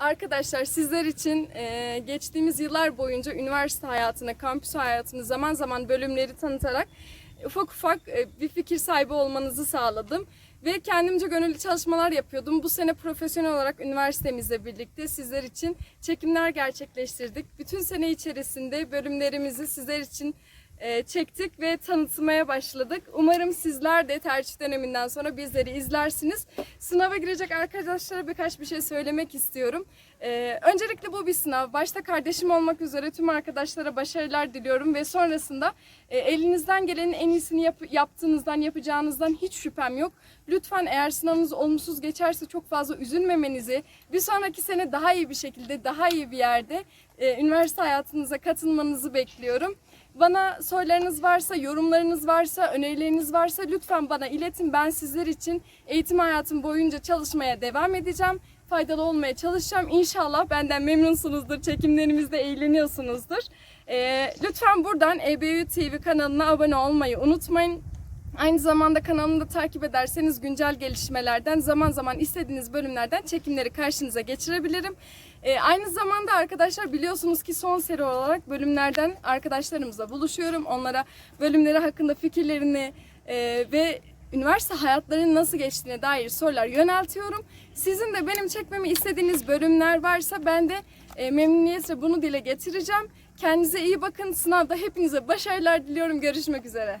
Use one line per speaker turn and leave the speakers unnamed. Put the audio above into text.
Arkadaşlar sizler için e, geçtiğimiz yıllar boyunca üniversite hayatını, kampüs hayatını zaman zaman bölümleri tanıtarak ufak ufak e, bir fikir sahibi olmanızı sağladım. Ve kendimce gönüllü çalışmalar yapıyordum. Bu sene profesyonel olarak üniversitemizle birlikte sizler için çekimler gerçekleştirdik. Bütün sene içerisinde bölümlerimizi sizler için çektik ve tanıtmaya başladık. Umarım sizler de tercih döneminden sonra bizleri izlersiniz. Sınava girecek arkadaşlara birkaç bir şey söylemek istiyorum. E, öncelikle bu bir sınav. Başta kardeşim olmak üzere tüm arkadaşlara başarılar diliyorum ve sonrasında e, elinizden gelenin en iyisini yap- yaptığınızdan, yapacağınızdan hiç şüphem yok. Lütfen eğer sınavınız olumsuz geçerse çok fazla üzülmemenizi, bir sonraki sene daha iyi bir şekilde, daha iyi bir yerde e, üniversite hayatınıza katılmanızı bekliyorum. Bana sorularınız varsa, yorumlarınız varsa, önerileriniz varsa lütfen bana iletin. Ben sizler için eğitim hayatım boyunca çalışmaya devam edeceğim. Faydalı olmaya çalışacağım. İnşallah benden memnunsunuzdur. Çekimlerimizde eğleniyorsunuzdur. Ee, lütfen buradan EBU TV kanalına abone olmayı unutmayın. Aynı zamanda kanalımı da takip ederseniz güncel gelişmelerden zaman zaman istediğiniz bölümlerden çekimleri karşınıza geçirebilirim. Ee, aynı zamanda arkadaşlar biliyorsunuz ki son seri olarak bölümlerden arkadaşlarımızla buluşuyorum. Onlara bölümleri hakkında fikirlerini e, ve üniversite hayatlarının nasıl geçtiğine dair sorular yöneltiyorum. Sizin de benim çekmemi istediğiniz bölümler varsa ben de e, memnuniyetle bunu dile getireceğim. Kendinize iyi bakın. Sınavda hepinize başarılar diliyorum. Görüşmek üzere.